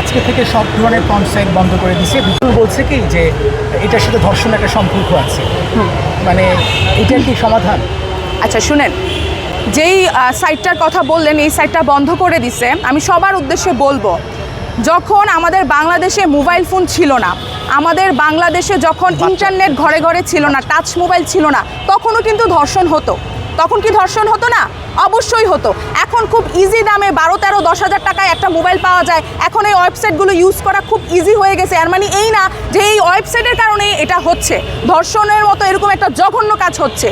আজকে থেকে সব ধরনের কনসার্ট বন্ধ করে দিছে। বিপুল বলছে কি যে এটার সাথে ধর্ষণ একটা সম্পর্ক আছে। মানে এটার কি সমাধান? আচ্ছা শুনেন। যেই সাইটটার কথা বললেন এই সাইটটা বন্ধ করে দিছে আমি সবার উদ্দেশ্যে বলব যখন আমাদের বাংলাদেশে মোবাইল ফোন ছিল না আমাদের বাংলাদেশে যখন ইন্টারনেট ঘরে ঘরে ছিল না টাচ মোবাইল ছিল না তখনও কিন্তু ধর্ষণ হতো। তখন কি ধর্ষণ হতো না? অবশ্যই হতো। এখন খুব ইজি দামে বারো তেরো দশ হাজার টাকায় একটা মোবাইল পাওয়া যায়। এখন এই ওয়েবসাইটগুলো ইউজ করা খুব ইজি হয়ে গেছে। আর মানে এই না যে এই ওয়েবসাইটের কারণে এটা হচ্ছে। ধর্ষণের মতো এরকম একটা জঘন্য কাজ হচ্ছে।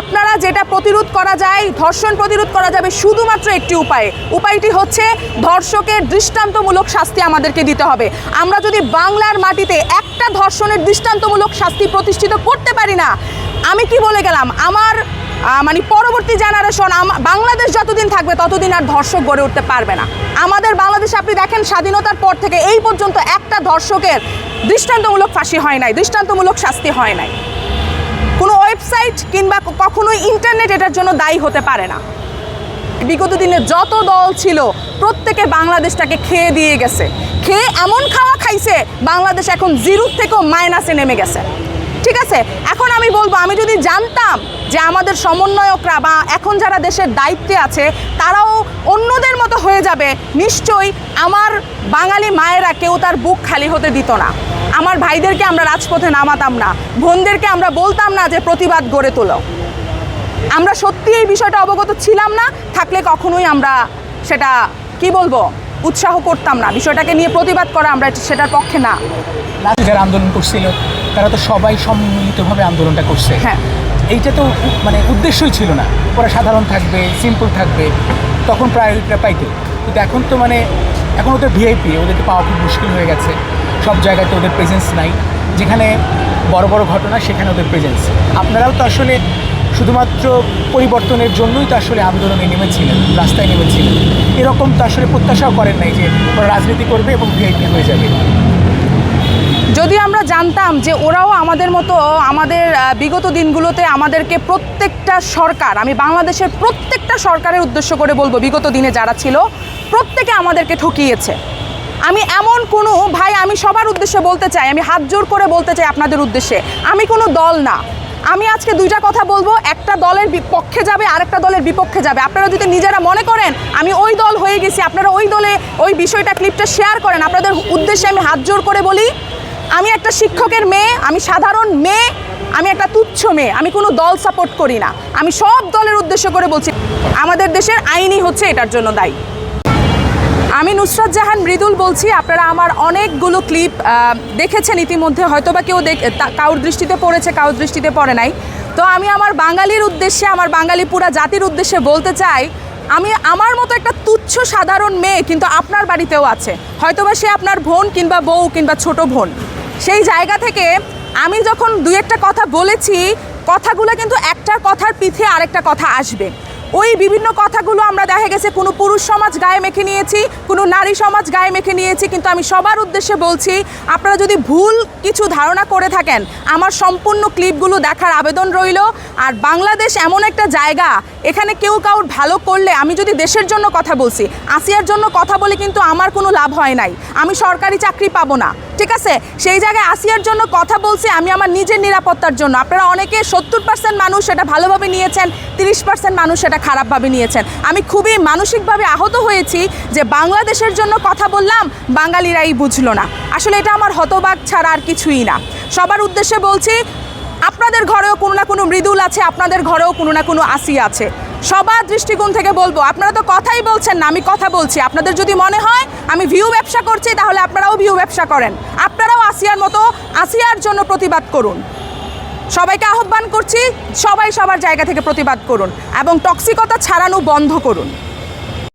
আপনারা যেটা প্রতিরোধ করা যায়, ধর্ষণ প্রতিরোধ করা যাবে শুধুমাত্র একটি উপায়ে। উপায়টি হচ্ছে ধর্ষকের দৃষ্টান্তমূলক শাস্তি আমাদেরকে দিতে হবে। আমরা যদি বাংলার মাটিতে একটা ধর্ষণের দৃষ্টান্তমূলক শাস্তি প্রতিষ্ঠিত করতে পারি না, আমি কি বলে গেলাম? আমার মানে পরবর্তী জেনারেশন বাংলাদেশ যতদিন থাকবে ততদিন আর ধর্ষক গড়ে উঠতে পারবে না। আমাদের বাংলাদেশে আপনি দেখেন স্বাধীনতার পর থেকে এই পর্যন্ত একটা ধর্ষকের দৃষ্টান্তমূলক ফাঁসি হয় নাই, দৃষ্টান্তমূলক শাস্তি হয় নাই। কোনো ওয়েবসাইট কিংবা কখনোই ইন্টারনেট এটার জন্য দায়ী হতে পারে না। বিগত দিনে যত দল ছিল, প্রত্যেকে বাংলাদেশটাকে খেয়ে দিয়ে গেছে। খেয়ে এমন খাওয়া খাইছে, বাংলাদেশ এখন জিরোর থেকেও মাইনাসে নেমে গেছে। ঠিক আছে? এখন আমি বলব, আমি যদি জানতাম যে আমাদের সমন্বয়করা বা এখন যারা দেশের দায়িত্বে আছে, তারাও অন্যদের মতো হয়ে যাবে, নিশ্চয়ই আমার বাঙালি মায়েরা কেউ তার বুক খালি হতে দিত না। আমার ভাইদেরকে আমরা রাজপথে নামাতাম না। বোনদেরকে আমরা বলতাম না যে প্রতিবাদ গড়ে তোলো। আমরা সত্যি এই বিষয়টা অবগত ছিলাম না, থাকলে কখনোই আমরা সেটা, কি বলব, উৎসাহ করতাম না। বিষয়টাকে নিয়ে প্রতিবাদ করা আমরা সেটার পক্ষে না। আন্দোলন করছিল। তারা তো সবাই সম্মিলিতভাবে আন্দোলনটা করছে। হ্যাঁ। এইটা তো মানে উদ্দেশ্যই ছিল না। ওরা সাধারণ থাকবে সিম্পল থাকবে তখন প্রায়োরিটিটা পাইতো। কিন্তু এখন তো মানে এখন ওদের ভিআইপি ওদেরকে পাওয়া খুব মুশকিল হয়ে গেছে। সব জায়গাতে ওদের প্রেজেন্স নাই। যেখানে বড় বড় ঘটনা সেখানে ওদের প্রেজেন্স আপনারাও তো আসলে শুধুমাত্র পরিবর্তনের জন্যই তো আসলে আন্দোলনে নেমেছিলেন রাস্তায় নেমেছিলেন। এরকম তো আসলে প্রত্যাশাও করেন নাই যে ওরা রাজনীতি করবে এবং ভিআইপি হয়ে যাবে। যদি আমরা জানতাম যে ওরাও আমাদের মতো, আমাদের বিগত দিনগুলোতে আমাদেরকে প্রত্যেকটা সরকার, আমি বাংলাদেশের প্রত্যেকটা সরকারের উদ্দেশ্য করে বলব বিগত দিনে যারা ছিল, প্রত্যেকে আমাদেরকে ঠকিয়েছে। আমি এমন কোনো, ভাই, আমি সবার উদ্দেশ্যে বলতে চাই, আমি হাত জোর করে বলতে চাই আপনাদের উদ্দেশ্যে, আমি কোনো দল না। আমি আজকে দুইটা কথা বলব, একটা দলের পক্ষে যাবে, আরেকটা দলের বিপক্ষে যাবে। আপনারা যদি নিজেরা মনে করেন, আমি ওই দল হয়ে গেছি, আপনারা ওই দলে ওই বিষয়টা ক্লিপটা শেয়ার করেন, আপনাদের উদ্দেশ্যে আমি হাত জোর করে বলি আমি একটা শিক্ষকের মেয়ে, আমি সাধারণ মেয়ে, আমি একটা তুচ্ছ মেয়ে, আমি কোনো দল সাপোর্ট করি না। আমি সব দলের উদ্দেশ্য করে বলছি, আমাদের দেশের আইনই হচ্ছে এটার জন্য দায়ী। আমি নুসরাত জাহান মৃদুল বলছি, আপনারা আমার অনেকগুলো ক্লিপ দেখেছেন ইতিমধ্যে হয়তো বা কেউ দেখ কারোর দৃষ্টিতে পড়েছে, কারোর দৃষ্টিতে পড়ে নাই। তো আমি আমার বাঙালির উদ্দেশ্যে, আমার বাঙালি পুরা জাতির উদ্দেশ্যে বলতে চাই, আমি আমার মতো একটা তুচ্ছ সাধারণ মেয়ে কিন্তু আপনার বাড়িতেও আছে। হয়তোবা সে আপনার বোন কিংবা বউ কিংবা ছোট বোন। সেই জায়গা থেকে আমি যখন দুই একটা কথা বলেছি, কথাগুলো কিন্তু একটার কথার পিঠে আরেকটা কথা আসবে। ওই বিভিন্ন কথাগুলো আমরা দেখা গেছে কোনো পুরুষ সমাজ গায়ে মেখে নিয়েছি, কোনো নারী সমাজ গায়ে মেখে নিয়েছি, কিন্তু আমি সবার উদ্দেশ্যে বলছি, আপনারা যদি ভুল কিছু ধারণা করে থাকেন, আমার সম্পূর্ণ ক্লিপগুলো দেখার আবেদন রইল। আর বাংলাদেশ এমন একটা জায়গা, এখানে কেউ কাউর ভালো করলে আমি যদি দেশের জন্য কথা বলছি, আসিয়ার জন্য কথা বলে কিন্তু আমার কোনো লাভ হয় নাই। আমি সরকারি চাকরি পাবো না। ঠিক আছে? সেই জায়গায় আসিয়ার জন্য কথা বলছি, আমি আমার নিজের নিরাপত্তার জন্য। আপনারা অনেকে সত্তর পার্সেন্ট মানুষ সেটা ভালোভাবে নিয়েছেন, তিরিশ পার্সেন্ট মানুষ সেটা খারাপভাবে নিয়েছেন। আমি খুবই মানসিকভাবে আহত হয়েছি যে বাংলাদেশের জন্য কথা বললাম, বাঙালিরাই বুঝলো না। আসলে এটা আমার হতবাক ছাড়া আর কিছুই না। সবার উদ্দেশ্যে বলছি, আপনাদের ঘরেও কোনো না কোনো মৃদুল আছে, আপনাদের ঘরেও কোনো না কোনো আসি আছে। সবার দৃষ্টিকোণ থেকে বলব, আপনারা তো কথাই বলছেন না, আমি কথা বলছি। আপনাদের যদি মনে হয়, আমি ভিউ ব্যবসা করছি, তাহলে আপনারাও ভিউ ব্যবসা করেন। আপনারাও আসিয়ার মতো, আসিয়ার জন্য প্রতিবাদ করুন। সবাইকে আহ্বান করছি, সবাই সবার জায়গা থেকে প্রতিবাদ করুন এবং টক্সিকতা ছাড়ানো বন্ধ করুন।